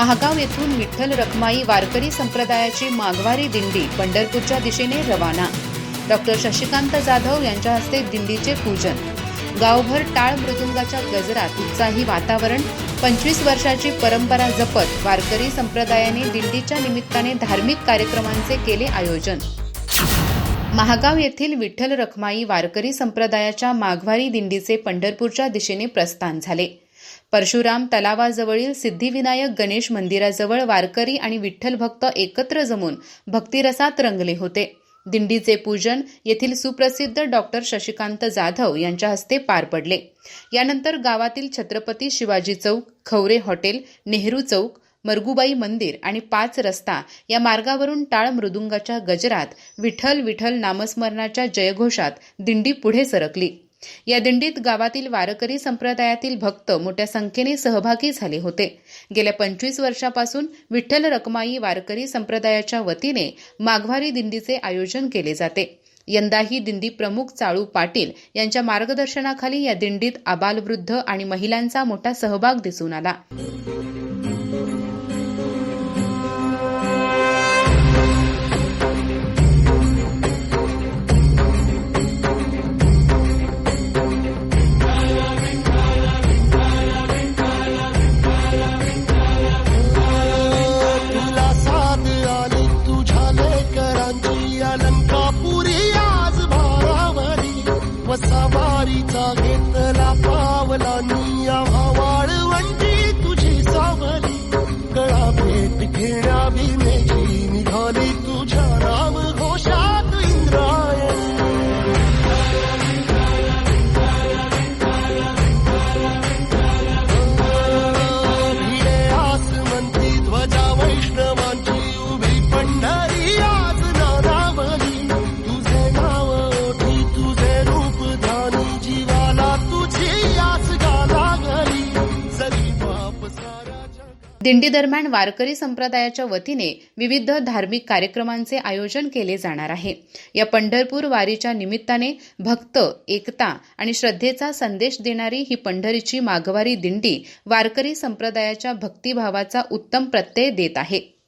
महागाव येथून विठ्ठल रखमाई वारकरी संप्रदायाची माघवारी दिंडी पंढरपूरच्या दिशेने रवाना. डॉक्टर शशिकांत जाधव यांच्या हस्ते दिंडीचे पूजन. गावभर टाळ मृदुंगाच्या गजरात उत्साही वातावरण पंचवीस वर्षाची परंपरा जपत वारकरी संप्रदायाने दिंडीच्या निमित्ताने धार्मिक कार्यक्रमांचे केले आयोजन. महागाव येथील विठ्ठल रखमाई वारकरी संप्रदायाच्या माघवारी दिंडीचे पंढरपूरच्या दिशेने प्रस्थान झाले. परशुराम तलावाजवळील सिद्धिविनायक गणेश मंदिराजवळ वारकरी आणि विठ्ठल भक्त एकत्र जमून भक्तिरसात रंगले होते. दिंडीचे पूजन येथील सुप्रसिद्ध डॉक्टर शशिकांत जाधव यांच्या हस्ते पार पडले. यानंतर गावातील छत्रपती शिवाजी चौक खवरे हॉटेल नेहरू चौक मरगुबाई मंदिर आणि पाच रस्ता या मार्गावरून टाळ मृदुंगाच्या गजरात विठ्ठल विठ्ठल नामस्मरणाच्या जयघोषात दिंडी पुढे सरकली. या दिंडीत गावातील वारकरी संप्रदायातील भक्त मोठ्या संख्येने सहभागी झाले होते. गेल्या पंचवीस वर्षापासून विठ्ठल रकमाई वारकरी संप्रदायाच्या वतीने माघवारी दिंडीचे आयोजन केले जाते. यंदाही दिंडी प्रमुख चाळू पाटील यांच्या मार्गदर्शनाखाली या दिंडीत आबालवृद्ध आणि महिलांचा मोठा सहभाग दिसून आला. वसावारीचा घेतला पावला निया वाळवंटी दिंडी दरम्यान वारकरी संप्रदायाच्या वतीने विविध धार्मिक कार्यक्रमांचे आयोजन केले जाणार आहे. या पंढरपूर वारीच्या निमित्ताने भक्त एकता आणि श्रद्धेचा संदेश देणारी ही पंढरीची माघवारी दिंडी वारकरी संप्रदायाच्या भक्तिभावाचा उत्तम प्रत्यय देत आहे.